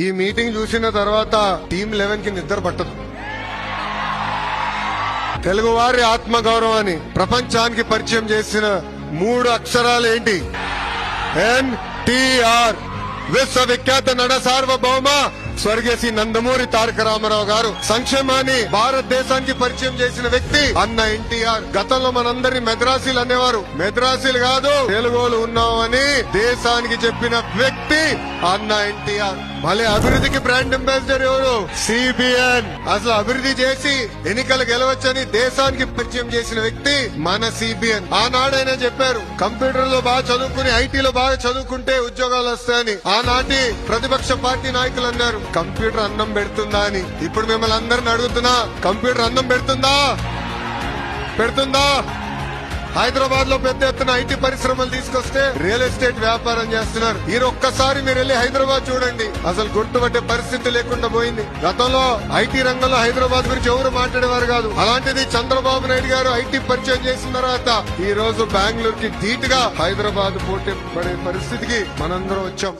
ఈ మీటింగ్ చూసిన తర్వాత టీం లెవెన్కి నిద్ర పట్టదు. తెలుగు వారి ఆత్మ గౌరవాన్ని ప్రపంచానికి పరిచయం చేసిన మూడు అక్షరాలు ఏంటి? ఎన్టీఆర్ విశ్వవిఖ్యాత నడ సార్వభౌమ స్వర్గేసి శ్రీ నందమూరి తారక రామారావు గారు. సంక్షేమాన్ని భారతదేశానికి పరిచయం చేసిన వ్యక్తి అన్న ఎన్టీఆర్ గతంలో మనందరినీ మెద్రాసీలు అనేవారు. మెద్రాసీలు కాదు తెలుగులు ఉన్నామని దేశానికి చెప్పిన వ్యక్తి అన్న ఎన్టీఆర్. మళ్ళీ అభివృద్ధికి బ్రాండ్ అంబాసిడర్ ఎవరు? సిబిఎన్. అసలు అభివృద్ధి చేసి ఎన్నికలు గెలవచ్చని దేశానికి పరిచయం చేసిన వ్యక్తి మన సిబిఎన్. ఆనాడైనా చెప్పారు కంప్యూటర్లో బాగా చదువుకుని ఐటీలో బాగా చదువుకుంటే ఉద్యోగాలు వస్తాయని. ఆనాటి ప్రతిపక్ష పార్టీ నాయకులు అన్నారు కంప్యూటర్ అన్నం పెడుతుందా అని. ఇప్పుడు మిమ్మల్ని అందరిని అడుగుతున్నా కంప్యూటర్ అన్నం పెడుతుందా? పెడుతుందా? హైదరాబాద్లో పెద్ద ఎత్తున ఐటీ పరిశ్రమలు తీసుకొస్తే రియల్ ఎస్టేట్ వ్యాపారం చేస్తున్నారు. ఈ ఒక్కసారి మీరు వెళ్ళి హైదరాబాద్ చూడండి. అసలు గుర్తుపట్టే పరిస్థితి లేకుండా పోయింది. గతంలో ఐటీ రంగంలో హైదరాబాద్ గురించి ఎవరు మాట్లాడేవారు కాదు. అలాంటిది చంద్రబాబు నాయుడు గారు ఐటీ పరిచయం చేసిన తర్వాత ఈ రోజు బెంగళూరు కి ధీటుగా హైదరాబాద్ పోటీ పడే పరిస్థితికి మనందరం వచ్చాం.